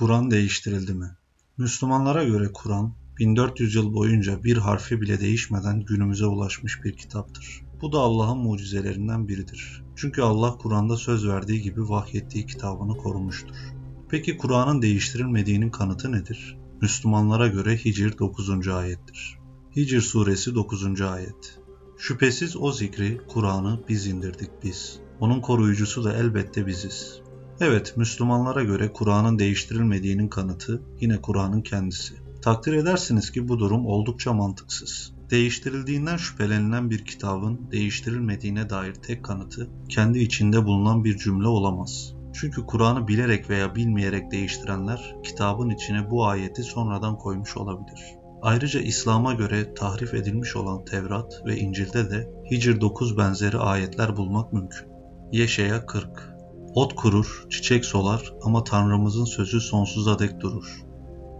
Kur'an değiştirildi mi? Müslümanlara göre Kur'an 1400 yıl boyunca bir harfi bile değişmeden günümüze ulaşmış bir kitaptır. Bu da Allah'ın mucizelerinden biridir. Çünkü Allah Kur'an'da söz verdiği gibi vahyettiği kitabını korumuştur. Peki Kur'an'ın değiştirilmediğinin kanıtı nedir? Müslümanlara göre Hicr 9. ayettir. Hicr suresi 9. ayet. Şüphesiz o zikri, Kur'an'ı biz indirdik biz. Onun koruyucusu da elbette biziz. Evet, Müslümanlara göre Kur'an'ın değiştirilmediğinin kanıtı yine Kur'an'ın kendisi. Takdir edersiniz ki bu durum oldukça mantıksız. Değiştirildiğinden şüphelenilen bir kitabın değiştirilmediğine dair tek kanıtı kendi içinde bulunan bir cümle olamaz. Çünkü Kur'an'ı bilerek veya bilmeyerek değiştirenler kitabın içine bu ayeti sonradan koymuş olabilir. Ayrıca İslam'a göre tahrif edilmiş olan Tevrat ve İncil'de de Hicr 9 benzeri ayetler bulmak mümkün. Yeşaya 40 Ot kurur, çiçek solar ama Tanrımızın sözü sonsuza dek durur.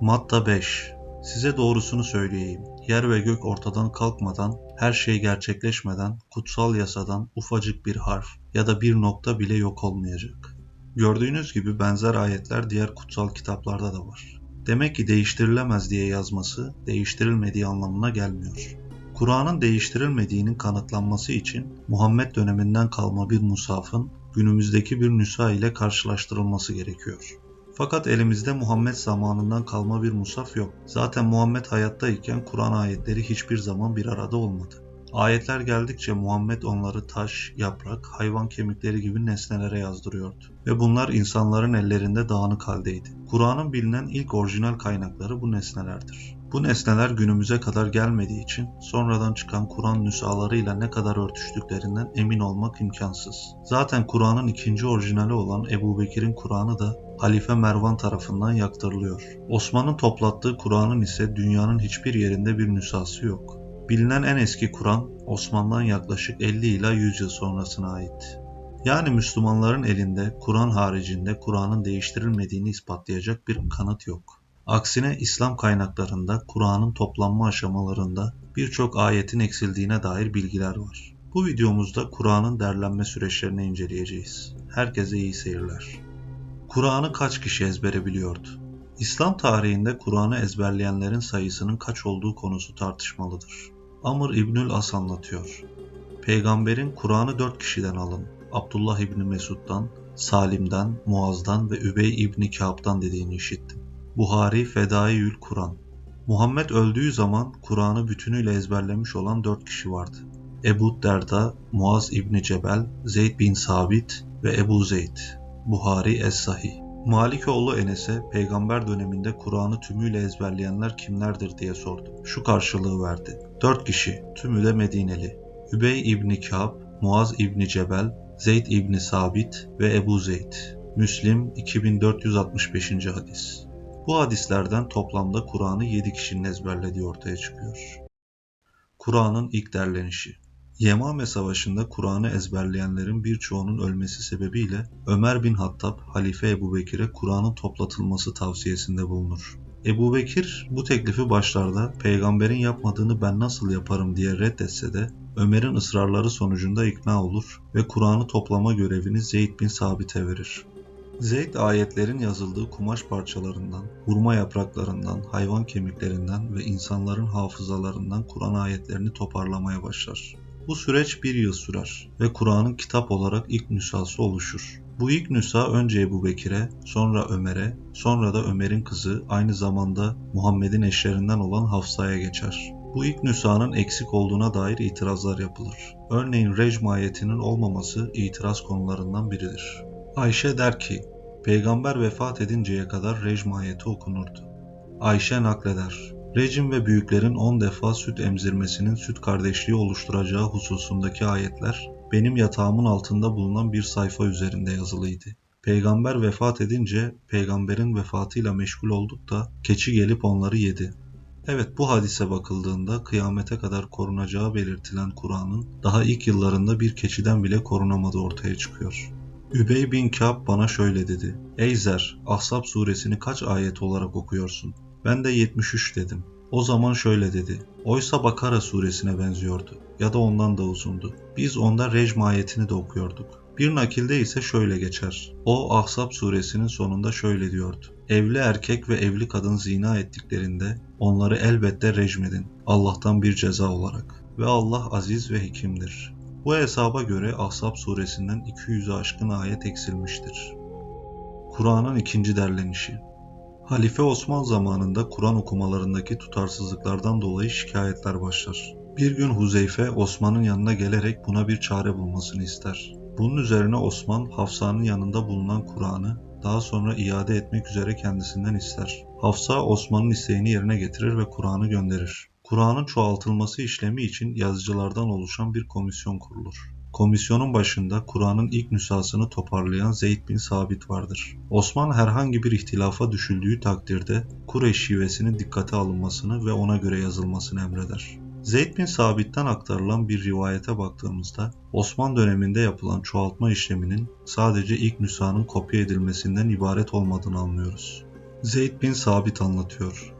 Matta 5 Size doğrusunu söyleyeyim. Yer ve gök ortadan kalkmadan, her şey gerçekleşmeden, kutsal yasadan ufacık bir harf ya da bir nokta bile yok olmayacak. Gördüğünüz gibi benzer ayetler diğer kutsal kitaplarda da var. Demek ki değiştirilemez diye yazması, değiştirilmediği anlamına gelmiyor. Kur'an'ın değiştirilmediğinin kanıtlanması için Muhammed döneminden kalma bir musafın günümüzdeki bir nüsa ile karşılaştırılması gerekiyor. Fakat elimizde Muhammed zamanından kalma bir musaf yok. Zaten Muhammed hayattayken Kur'an ayetleri hiçbir zaman bir arada olmadı. Ayetler geldikçe Muhammed onları taş, yaprak, hayvan kemikleri gibi nesnelere yazdırıyordu. Ve bunlar insanların ellerinde dağınık haldeydi. Kur'an'ın bilinen ilk orijinal kaynakları bu nesnelerdir. Bu nesneler günümüze kadar gelmediği için sonradan çıkan Kur'an nüshalarıyla ne kadar örtüştüklerinden emin olmak imkansız. Zaten Kur'an'ın ikinci orijinali olan Ebu Bekir'in Kur'an'ı da Halife Mervan tarafından yaktırılıyor. Osman'ın toplattığı Kur'an'ın ise dünyanın hiçbir yerinde bir nüshası yok. Bilinen en eski Kur'an Osman'dan yaklaşık 50 ila 100 yıl sonrasına ait. Yani Müslümanların elinde Kur'an haricinde Kur'an'ın değiştirilmediğini ispatlayacak bir kanıt yok. Aksine İslam kaynaklarında Kur'an'ın toplanma aşamalarında birçok ayetin eksildiğine dair bilgiler var. Bu videomuzda Kur'an'ın derlenme süreçlerini inceleyeceğiz. Herkese iyi seyirler. Kur'an'ı kaç kişi ezbere biliyordu? İslam tarihinde Kur'an'ı ezberleyenlerin sayısının kaç olduğu konusu tartışmalıdır. Amr İbnül As anlatıyor. Peygamberin Kur'an'ı dört kişiden alın. Abdullah İbni Mesud'dan, Salim'den, Muaz'dan ve Übey İbni Kâb'dan dediğini işittim. Buhari Fedaiül Kur'an Muhammed öldüğü zaman Kur'an'ı bütünüyle ezberlemiş olan dört kişi vardı. Ebu Derda, Muaz İbni Cebel, Zeyd bin Sabit ve Ebu Zeyd. Buhari Es-Sahih Malikoğlu Enes'e peygamber döneminde Kur'an'ı tümüyle ezberleyenler kimlerdir diye sordu. Şu karşılığı verdi. Dört kişi, tümü de Medineli. Übey İbni Kâb, Muaz İbni Cebel, Zeyd İbni Sabit ve Ebu Zeyd. Müslim 2465. hadis. Bu hadislerden toplamda Kur'an'ı 7 kişinin ezberlediği ortaya çıkıyor. Kur'an'ın ilk derlenişi Yemame Savaşı'nda Kur'an'ı ezberleyenlerin birçoğunun ölmesi sebebiyle Ömer bin Hattab, Halife Ebu Bekir'e Kur'an'ın toplatılması tavsiyesinde bulunur. Ebu Bekir bu teklifi başlarda peygamberin yapmadığını ben nasıl yaparım diye reddetse de Ömer'in ısrarları sonucunda ikna olur ve Kur'an'ı toplama görevini Zeyd bin Sabit'e verir. Zeyd ayetlerin yazıldığı kumaş parçalarından, hurma yapraklarından, hayvan kemiklerinden ve insanların hafızalarından Kur'an ayetlerini toparlamaya başlar. Bu süreç bir yıl sürer ve Kur'an'ın kitap olarak ilk nüshası oluşur. Bu ilk nüsa önce Ebu Bekir'e, sonra Ömer'e, sonra da Ömer'in kızı aynı zamanda Muhammed'in eşlerinden olan Hafsa'ya geçer. Bu ilk nüshanın eksik olduğuna dair itirazlar yapılır. Örneğin rejm ayetinin olmaması itiraz konularından biridir. Ayşe der ki, Peygamber vefat edinceye kadar rejm ayeti okunurdu. Ayşe nakleder, Rejim ve büyüklerin 10 defa süt emzirmesinin süt kardeşliği oluşturacağı hususundaki ayetler benim yatağımın altında bulunan bir sayfa üzerinde yazılıydı. Peygamber vefat edince peygamberin vefatıyla meşgul olduk da keçi gelip onları yedi. Evet bu hadise bakıldığında kıyamete kadar korunacağı belirtilen Kur'an'ın daha ilk yıllarında bir keçiden bile korunamadığı ortaya çıkıyor. Übey bin Kâb bana şöyle dedi. Ey Zer, Ahzab suresini kaç ayet olarak okuyorsun? Ben de 73 dedim. O zaman şöyle dedi. Oysa Bakara suresine benziyordu ya da ondan da uzundu. Biz onda Recm ayetini de okuyorduk. Bir nakilde ise şöyle geçer. O Ahzab suresinin sonunda şöyle diyordu. Evli erkek ve evli kadın zina ettiklerinde onları elbette rejmedin Allah'tan bir ceza olarak. Ve Allah aziz ve hekimdir. Bu hesaba göre Ahzab suresinden 200'ü aşkın ayet eksilmiştir. Kur'an'ın ikinci derlenişi Halife Osman zamanında Kur'an okumalarındaki tutarsızlıklardan dolayı şikayetler başlar. Bir gün Huzeyfe Osman'ın yanına gelerek buna bir çare bulmasını ister. Bunun üzerine Osman Hafsa'nın yanında bulunan Kur'an'ı daha sonra iade etmek üzere kendisinden ister. Hafsa Osman'ın isteğini yerine getirir ve Kur'an'ı gönderir. Kur'an'ın çoğaltılması işlemi için yazıcılardan oluşan bir komisyon kurulur. Komisyonun başında Kur'an'ın ilk nüshasını toparlayan Zeyd bin Sabit vardır. Osman herhangi bir ihtilafa düşüldüğü takdirde Kureyş şivesinin dikkate alınmasını ve ona göre yazılmasını emreder. Zeyd bin Sabit'ten aktarılan bir rivayete baktığımızda Osman döneminde yapılan çoğaltma işleminin sadece ilk nüshanın kopya edilmesinden ibaret olmadığını anlıyoruz. Zeyd bin Sabit anlatıyor.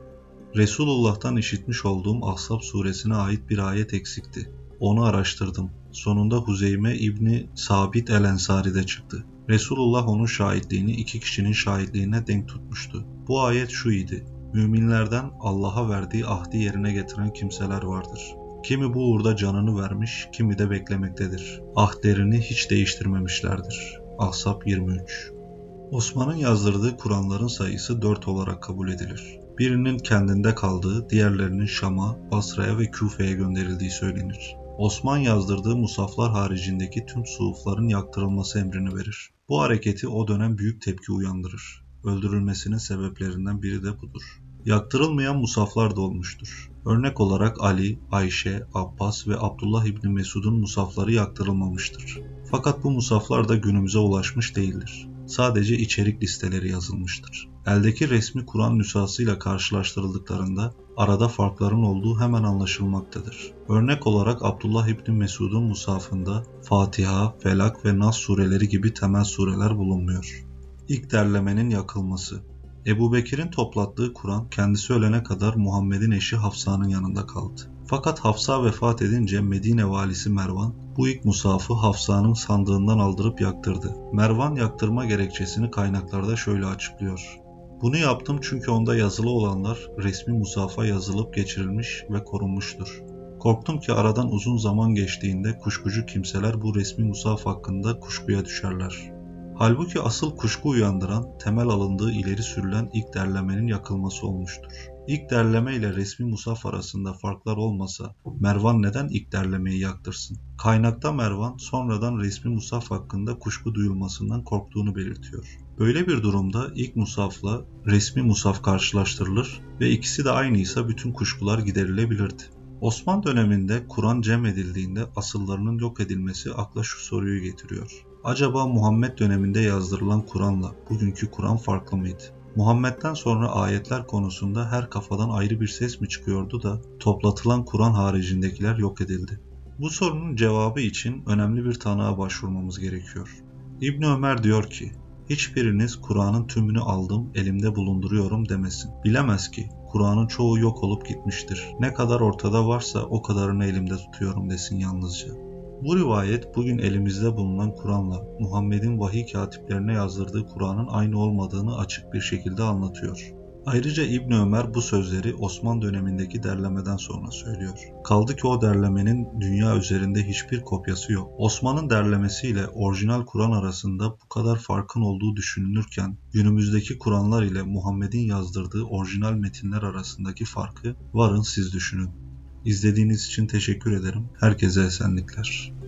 Resulullah'tan işitmiş olduğum Ahzab suresine ait bir ayet eksikti. Onu araştırdım. Sonunda Huzeyme İbni Sabit el-Ensari'de çıktı. Resulullah onun şahitliğini iki kişinin şahitliğine denk tutmuştu. Bu ayet şu idi. Müminlerden Allah'a verdiği ahdi yerine getiren kimseler vardır. Kimi bu uğurda canını vermiş, kimi de beklemektedir. Ahderini hiç değiştirmemişlerdir. Ahzab 23 Osman'ın yazdırdığı Kur'anların sayısı 4 olarak kabul edilir. Birinin kendinde kaldığı, diğerlerinin Şam'a, Basra'ya ve Küfe'ye gönderildiği söylenir. Osman yazdırdığı musaflar haricindeki tüm suhufların yaktırılması emrini verir. Bu hareketi o dönem büyük tepki uyandırır. Öldürülmesinin sebeplerinden biri de budur. Yaktırılmayan musaflar da olmuştur. Örnek olarak Ali, Ayşe, Abbas ve Abdullah İbni Mesud'un musafları yaktırılmamıştır. Fakat bu musaflar da günümüze ulaşmış değildir. Sadece içerik listeleri yazılmıştır. Eldeki resmi Kur'an nüshasıyla karşılaştırıldıklarında arada farkların olduğu hemen anlaşılmaktadır. Örnek olarak Abdullah İbni Mesud'un musafında Fatiha, Felak ve Nas sureleri gibi temel sureler bulunmuyor. İlk derlemenin yakılması Ebu Bekir'in toplattığı Kur'an kendisi ölene kadar Muhammed'in eşi Hafsa'nın yanında kaldı. Fakat Hafsa vefat edince Medine valisi Mervan bu ilk musafı Hafsa'nın sandığından aldırıp yaktırdı. Mervan yaktırma gerekçesini kaynaklarda şöyle açıklıyor. Bunu yaptım çünkü onda yazılı olanlar resmi musafa yazılıp geçirilmiş ve korunmuştur. Korktum ki aradan uzun zaman geçtiğinde kuşkucu kimseler bu resmi musaf hakkında kuşkuya düşerler. Halbuki asıl kuşku uyandıran, temel alındığı ileri sürülen ilk derlemenin yakılması olmuştur. İlk derleme ile resmi musaf arasında farklar olmasa Mervan neden ilk derlemeyi yaktırsın? Kaynakta Mervan sonradan resmi musaf hakkında kuşku duyulmasından korktuğunu belirtiyor. Böyle bir durumda ilk musafla resmi musaf karşılaştırılır ve ikisi de aynıysa bütün kuşkular giderilebilirdi. Osman döneminde Kur'an cem edildiğinde asıllarının yok edilmesi akla şu soruyu getiriyor. Acaba Muhammed döneminde yazdırılan Kur'anla bugünkü Kur'an farklı mıydı? Muhammed'den sonra ayetler konusunda her kafadan ayrı bir ses mi çıkıyordu da toplatılan Kur'an haricindekiler yok edildi? Bu sorunun cevabı için önemli bir tanığa başvurmamız gerekiyor. İbni Ömer diyor ki, hiçbiriniz Kur'an'ın tümünü aldım, elimde bulunduruyorum demesin. Bilemez ki Kur'an'ın çoğu yok olup gitmiştir. Ne kadar ortada varsa o kadarını elimde tutuyorum desin yalnızca. Bu rivayet bugün elimizde bulunan Kur'an'la Muhammed'in vahiy katiplerine yazdırdığı Kur'an'ın aynı olmadığını açık bir şekilde anlatıyor. Ayrıca İbn Ömer bu sözleri Osman dönemindeki derlemeden sonra söylüyor. Kaldı ki o derlemenin dünya üzerinde hiçbir kopyası yok. Osman'ın derlemesiyle orijinal Kur'an arasında bu kadar farkın olduğu düşünülürken günümüzdeki Kur'anlar ile Muhammed'in yazdırdığı orijinal metinler arasındaki farkı varın siz düşünün. İzlediğiniz için teşekkür ederim. Herkese esenlikler.